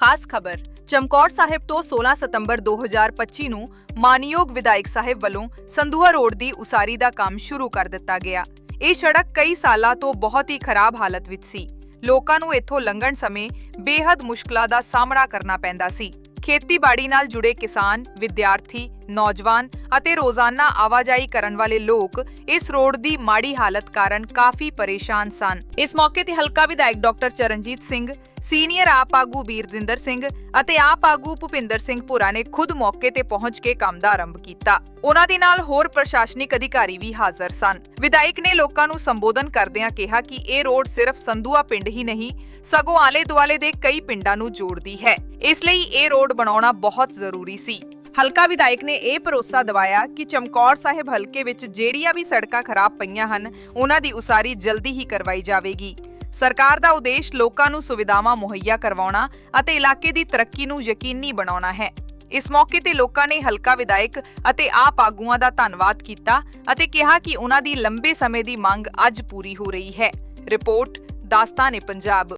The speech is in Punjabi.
ਖਾਸ ਖਬਰ, ਚਮਕੌਰ ਸਾਹਿਬ ਤੋਂ 16 ਸਤੰਬਰ 2025 ਨੂੰ ਮਾਨਯੋਗ ਵਿਧਾਇਕ ਸਾਹਿਬ ਵੱਲੋਂ ਸੰਧੂਆ ਰੋਡ ਦੀ ਉਸਾਰੀ ਦਾ ਕੰਮ ਸ਼ੁਰੂ ਕਰ ਦਿੱਤਾ ਗਿਆ। ਇਹ ਸੜਕ ਕਈ ਸਾਲਾਂ ਤੋਂ ਬਹੁਤ ਹੀ ਖਰਾਬ ਹਾਲਤ ਵਿੱਚ ਸੀ। ਲੋਕਾਂ ਨੂੰ ਇੱਥੋਂ ਲੰਘਣ ਸਮੇਂ ਬੇਹੱਦ ਮੁਸ਼ਕਲਾਂ ਦਾ ਸਾਹਮਣਾ ਕਰਨਾ ਪੈਂਦਾ ਸੀ। ਖੇਤੀਬਾੜੀ ਨਾਲ ਜੁੜੇ ਕਿਸਾਨ, ਵਿਦਿਆਰਥੀ ਨੌਜਵਾਨ ਅਤੇ ਰੋਜ਼ਾਨਾ ਆਵਾਜਾਈ ਕਰਨ ਵਾਲੇ ਲੋਕ ਇਸ ਰੋਡ ਦੀ ਮਾੜੀ ਹਾਲਤ ਕਾਰਨ ਕਾਫੀ ਪਰੇਸ਼ਾਨ ਸਨ। ਇਸ ਮੌਕੇ ਤੇ ਹਲਕਾ ਵਿਧਾਇਕ ਡਾਕਟਰ ਚਰਨਜੀਤ ਸਿੰਘ, ਸੀਨੀਅਰ ਆਪ ਆਗੂ ਵੀਰਦਿੰਦਰ ਸਿੰਘ ਅਤੇ ਆਪ ਆਗੂ ਭੁਪਿੰਦਰ ਸਿੰਘ ਭੁਰਾ ਨੇ ਖੁਦ ਮੌਕੇ ਤੇ ਪਹੁੰਚ ਕੇ ਕੰਮ ਦਾ ਆਰੰਭ ਕੀਤਾ। ਉਹਨਾਂ ਦੇ ਨਾਲ ਹੋਰ ਪ੍ਰਸ਼ਾਸਨਿਕ ਅਧਿਕਾਰੀ ਵੀ ਹਾਜ਼ਰ ਸਨ। ਵਿਧਾਇਕ ਨੇ ਲੋਕਾਂ ਨੂੰ ਸੰਬੋਧਨ ਕਰਦਿਆਂ ਕਿਹਾ ਕਿ ਇਹ ਰੋਡ ਸਿਰਫ ਸੰਧੂਆ ਪਿੰਡ ਹੀ ਨਹੀਂ, ਸਗੋਂ ਆਲੇ ਦੁਆਲੇ ਦੇ ਕਈ ਪਿੰਡਾਂ ਨੂੰ ਜੋੜਦੀ ਹੈ। ਇਸ ਲਈ ਇਹ ਰੋਡ ਬਣਾਉਣਾ ਬਹੁਤ ਜ਼ਰੂਰੀ ਸੀ। ਹਲਕਾ ਵਿਧਾਇਕ ਨੇ ਇਹ ਭਰੋਸਾ ਦਿਵਾਇਆ ਕਿ ਚਮਕੌਰ ਸਾਹਿਬ ਹਲਕੇ ਵਿੱਚ ਜਿਹੜੀਆਂ ਵੀ ਸੜਕਾਂ ਖਰਾਬ ਪਈਆਂ ਹਨ, ਉਹਨਾਂ ਦੀ ਉਸਾਰੀ ਜਲਦੀ ਹੀ ਕਰਵਾਈ ਜਾਵੇਗੀ। ਸਰਕਾਰ ਦਾ ਉਦੇਸ਼ ਲੋਕਾਂ ਨੂੰ ਸੁਵਿਧਾਵਾਂ ਮੁਹੱਈਆ ਕਰਵਾਉਣਾ ਅਤੇ ਇਲਾਕੇ ਦੀ ਤਰੱਕੀ ਨੂੰ ਯਕੀਨੀ ਬਣਾਉਣਾ ਹੈ। ਇਸ ਮੌਕੇ ਤੇ ਲੋਕਾਂ ਨੇ ਹਲਕਾ ਵਿਧਾਇਕ ਅਤੇ ਆਪ ਆਗੂਆਂ ਦਾ ਧੰਨਵਾਦ ਕੀਤਾ ਅਤੇ ਕਿਹਾ ਕਿ ਉਹਨਾਂ ਦੀ ਲੰਬੇ ਸਮੇਂ ਦੀ ਮੰਗ ਅੱਜ ਪੂਰੀ ਹੋ ਰਹੀ ਹੈ। ਰਿਪੋਰਟ ਦਾਸਤਾਨ ਪੰਜਾਬ।